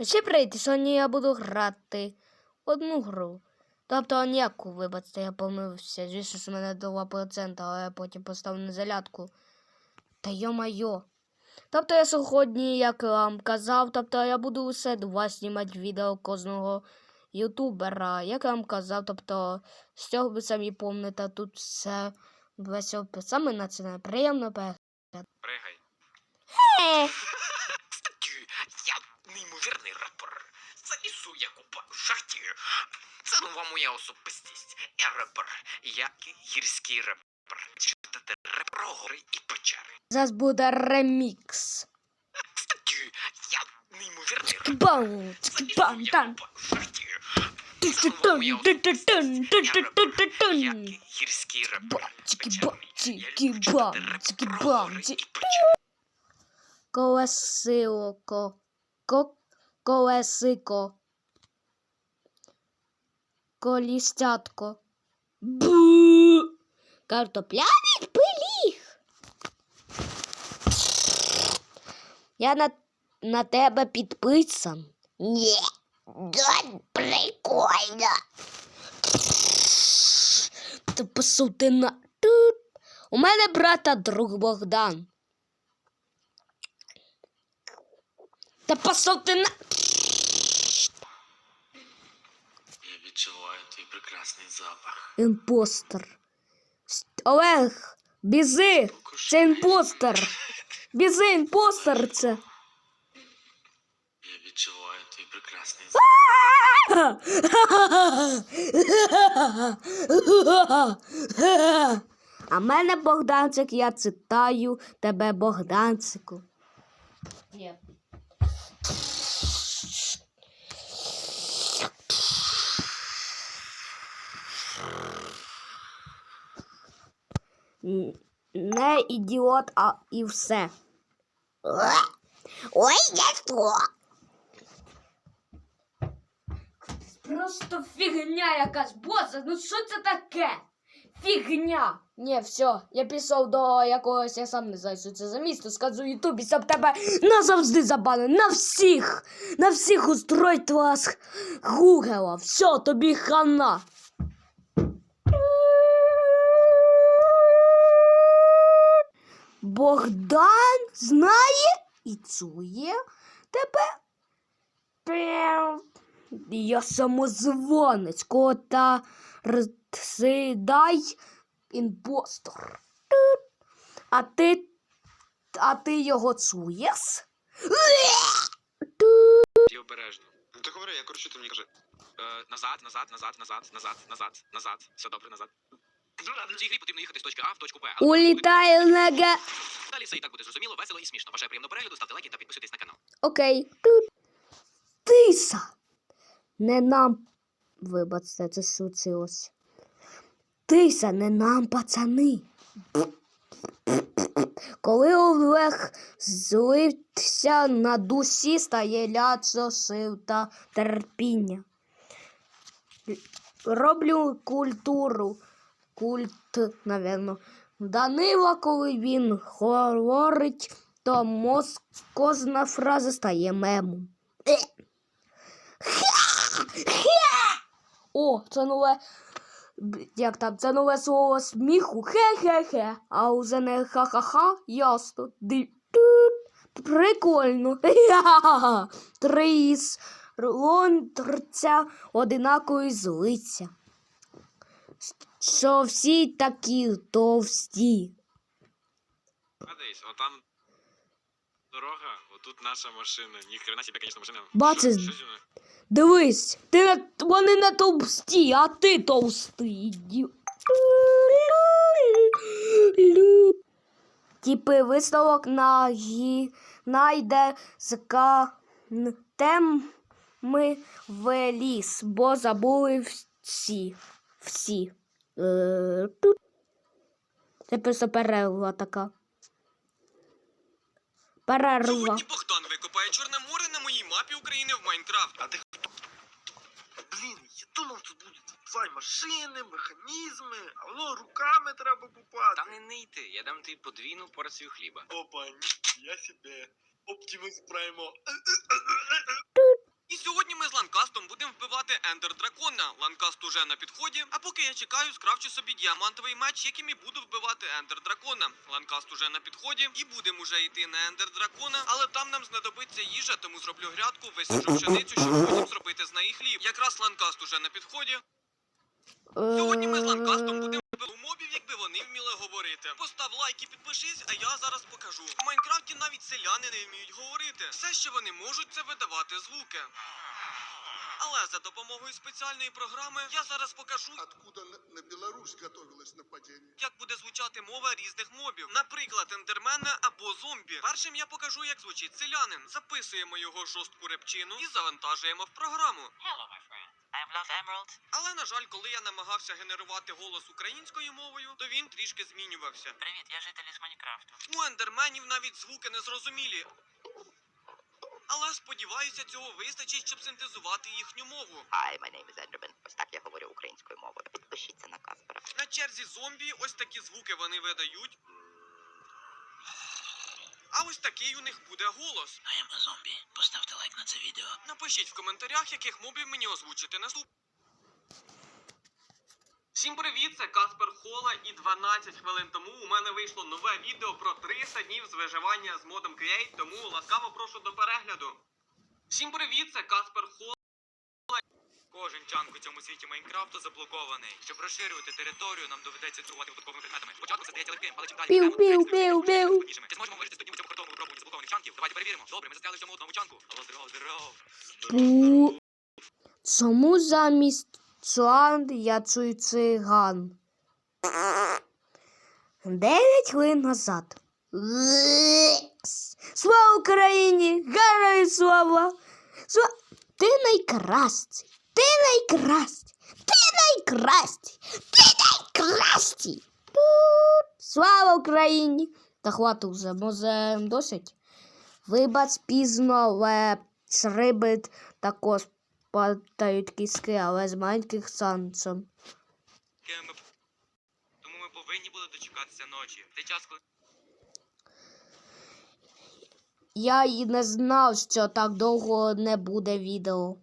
Всі привіт, сьогодні я буду грати одну гру. Тобто ніяку, вибачте, я помилився. Звісно, що в мене 2%, але я потім поставив на зарядку. Та йо-майо. Тобто я сьогодні, як вам казав, тобто я буду усе два знімати відео кожного ютубера. Як я вам казав, тобто з цього ви самі помните, тут все весь опис. Саме на це приємно перегляд. Пригай. Е, Статтю, я неймовірний репер. Залісу я купаю в шахті. Нова моя особистість. Я репер. Я гірський репер. Читати реп гори і печери. зараз буде ремікс. Статтю, я неймовірний репер. Бам, бам, там. репер. Гірський репер. Я люблю читати реп бамчики, про гори бамчики. і печери. Колесилко. Ко... Колесико. Колістятко. Бу. Картопляний пиріг. Я на, на тебе підписан. Ні. Да, прикольно. Ти писав. Тут. У мене брата друг Богдан. Та пішов ти на. Я відчуваю твій прекрасний запах. Імпостер. Олег, бізи! Це імпостер! Бізи, імпостер це! Я відчуваю твій прекрасний запах. А мене Богданчик, я цитаю тебе Богданцику. Ні. Не ідіот, а і все. Ой, що? Просто фігня якась, боза, ну що це таке? Фігня. Ні, все, я пішов до якогось, я сам не знаю, що це за місто, скажу Ютубі, щоб тебе назавжди забанили. На всіх! На всіх устроїть вас Гугела. Все, тобі хана. Богдан знає і чує тебе. Я самозванець, кота сідай імпостор. А ти, а ти його чуєш? І обережно. Ну так говори, я коротше, ти мені кажи. Е, назад, назад, назад, назад, назад, назад, назад. Все добре, назад. В цій грі потрібно їхати з точки А в точку Б. але Улітає нога. Далі все і так буде зрозуміло, весело і смішно. Бажаю приємного перегляду, ставте лайки та підписуйтесь на канал. Окей. Тиса. Не нам. Вибачте, це случилось. Тиса, не нам, пацани. Коли Олег злився на душі, стає лячо сил та терпіння. Роблю культуру. Культ, напевно. Данила, коли він говорить, то мозк кожна фраза стає мемом. Е. О, це нове. Як там, це нове слово сміху. Хе-хе-хе. А уже не ха-ха-ха, ясно. Прикольно. Три із лонтрця одинакові злиться. Що всі такі товсті. Подивись, отам дорога, отут наша машина. Ніхрена себе, звісно, машина. Бачиш? Що- що зі мною? Дивись, ти вони не товсті, а ти товстий. Типи висновок на гі... найде з ми в ліс, бо забули всі. Всі. Е, тут. Це просто перерва така. Перерва. Сьогодні Богдан викопає Чорне море на моїй мапі України в Майнкрафт. А ти хто? Блін, я думав, тут будуть твої машини, механізми, а воно руками треба купати. Та не нийти, я дам тобі подвійну порцію хліба. Опа, я себе. Оптимус Праймо. Ендер дракона. Ланкаст уже на підході. А поки я чекаю, скрафчу собі діамантовий меч, яким і буду вбивати ендер дракона. Ланкаст уже на підході, і будемо вже йти на ендер дракона, але там нам знадобиться їжа, тому зроблю грядку, висіжу пшеницю, щоб потім зробити з неї хліб. Якраз ланкаст уже на підході. Сьогодні ми з ланкастом будемо мобів, якби вони вміли говорити. Постав лайк і підпишись, а я зараз покажу. У Майнкрафті навіть селяни не вміють говорити. Все, що вони можуть, це видавати звуки. Але за допомогою спеціальної програми я зараз покажу, Откуда на, Беларусь готовилось нападение? як буде звучати мова різних мобів, наприклад, ендермена або зомбі. Першим я покажу, як звучить селянин. Записуємо його жорстку репчину і завантажуємо в програму. Hello, my friend. I'm Love Emerald. Але на жаль, коли я намагався генерувати голос українською мовою, то він трішки змінювався. Привіт, я житель із Майнкрафту. У ендерменів навіть звуки незрозумілі. Але сподіваюся, цього вистачить, щоб синтезувати їхню мову. Hi, my name is Enderman. Ось так я говорю українською мовою. Підпишіться на Каспера. На черзі зомбі ось такі звуки вони видають. А ось такий у них буде голос. А я зомбі. zombie. Поставте лайк на це відео. Напишіть в коментарях, яких мобів мені озвучити наступно. Всім привіт, це Каспер Хола, і 12 хвилин тому у мене вийшло нове відео про 300 днів з виживання з модом Create, тому ласкаво прошу до перегляду. Всім привіт, це Каспер Хола. Кожен чанк у цьому світі Майнкрафту заблокований. Щоб розширювати територію, нам доведеться торгувати додатковими предметами. Спочатку це здається легким, але чим далі стає пів. складнішими. Чи зможемо вижити 100 днів у цьому картовому випробуванні заблокованих чанків? Давайте перевіримо. Добре, ми застряли в цьому одному чанку. Алло, здоров, здоров. Чому замість чуан я чую циган? Дев'ять хвилин назад. Слава Україні! Героям слава! Сла- Ти найкращий! Ти найкращий! Ти найкращий! Ти найкращий! Слава Україні! Та хватить вже, може досить? Вибач пізно, але шриби також падають кіски, але з маленьких. Ми... Тому ми повинні були дочекатися ночі. Цей час, коли Я і не знав, що так довго не буде відео.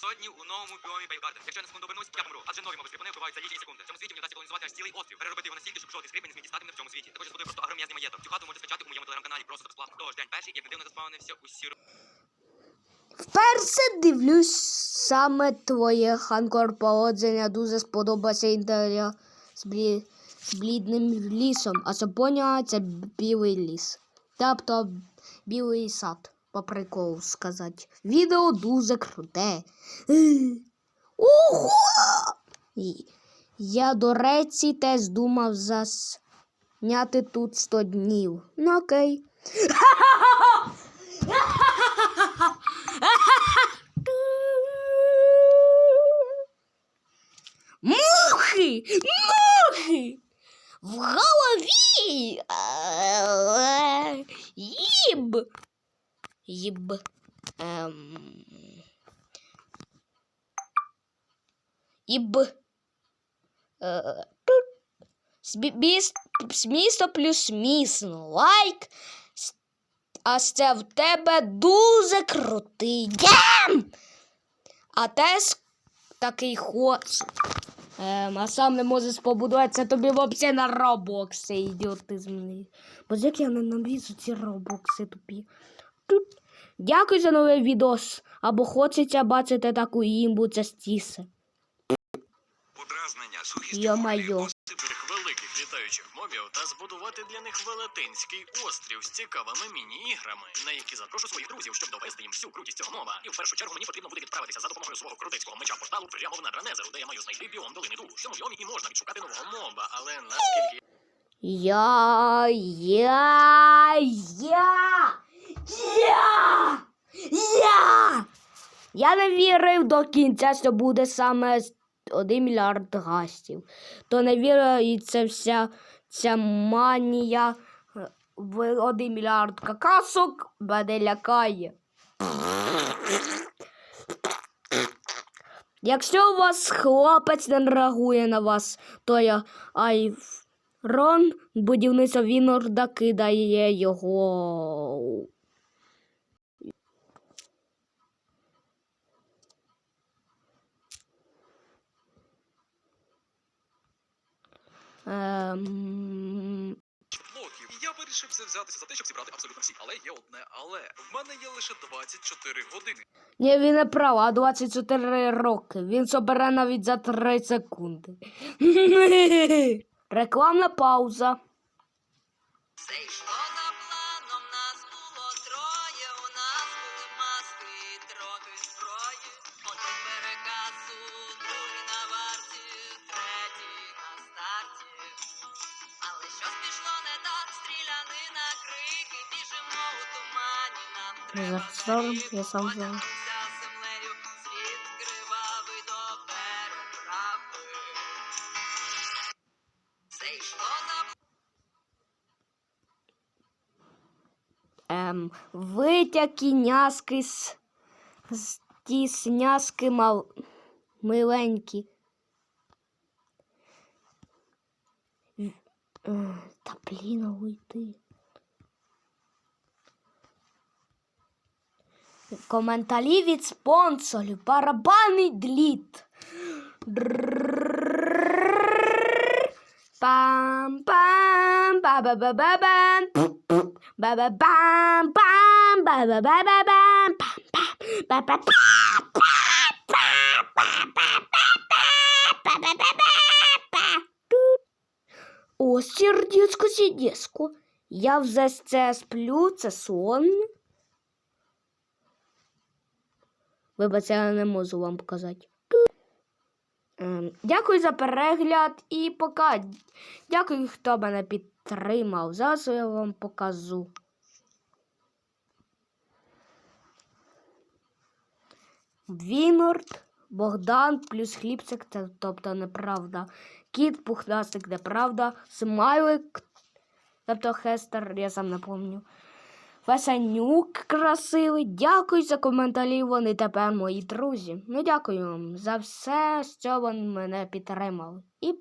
сьогодні у новому біомі Бейгарден. Якщо я не секунду обернусь, я помру. Адже нові мови скрипани вбивають за лічені секунди. В цьому світі мені вдасться колонізувати аж цілий острів. Переробити його настільки, щоб жодний скрипан не зміг дістати мене в цьому світі. Також я збудую просто агром'язний маєток. Цю хату можете скачати у моєму телеграм-каналі просто за безплатно. Тож день перший, як не дивно заспавнився усі Вперше дивлюсь саме твоє ханкор поводження. Дуже сподобався інтер'єр з, блі... з блідним лісом. А що це білий ліс. Тобто білий сад, по приколу сказати. Відео дуже круте. Ого! Я, до речі, теж думав засняти тут 100 днів. Ну окей. Мухи! Мухи! В голові! Е, Їб! Їб. Ем. Їб. Е, плюс смісно. Лайк. А це в тебе дуже крутий гем! А теж такий хочу. Ем, а сам не можеш побудувати, це тобі взагалі на робокси ідіотизм. Бо як я ненавижу ці робокси тупі. Тут. Дякую за новий відос. Або хочеться бачити таку імбу частіше. Подразнення Йо-майо. Літаючих мобів та збудувати для них велетенський острів з цікавими міні-іграми, на які запрошу своїх друзів, щоб довести їм всю крутість цього моба. І в першу чергу мені потрібно буде відправитися за допомогою свого крутецького меча порталу прямо в надра Незеру, де я маю знайти біом долини Ду. В цьому біомі і можна відшукати нового моба, але наскільки Я, я, я, я, я. Я не вірив до кінця, що буде саме 1 мільярд гастів. То не це вся ця манія в 1 мільярд какасок мене лякає. Якщо у вас хлопець не реагує на вас, то я ай. Рон, будівниця Вінорда кидає його. Ем... Я вирішив взятися за те, щоб зібрати абсолютно всі. Але є одне, але в мене є лише 24 години. Ні, він не прав, а 24 роки. Він собере навіть за 3 секунди. Рекламна пауза. Все йшло за планом, нас було троє. До переправи. Все йшло за Ем, витяг няски з, з ті сняски мал, миленькі. Е, Та блін, уйти. Коментарі від спонсорів. Барабанний дліт. Пам пам ба ба ба ба бам ба ба бам бам ба ба ба ба бам пам пам ба ба О, сердечко, сердечко. Я вже це сплю, це сон. Вибачте, я не можу вам показати. Ем, Дякую за перегляд і пока. Дякую, хто мене підтримав. Зараз я вам покажу. Вінорд, Богдан плюс хлібчик, це тобто неправда. Кіт, пухнастик, неправда. Смайлик, тобто Хестер, я сам не пам'ятаю. Васанюк красивий. Дякую за коментарі. Вони тепер мої друзі. Ну, дякую вам за все, що ви мене підтримали. І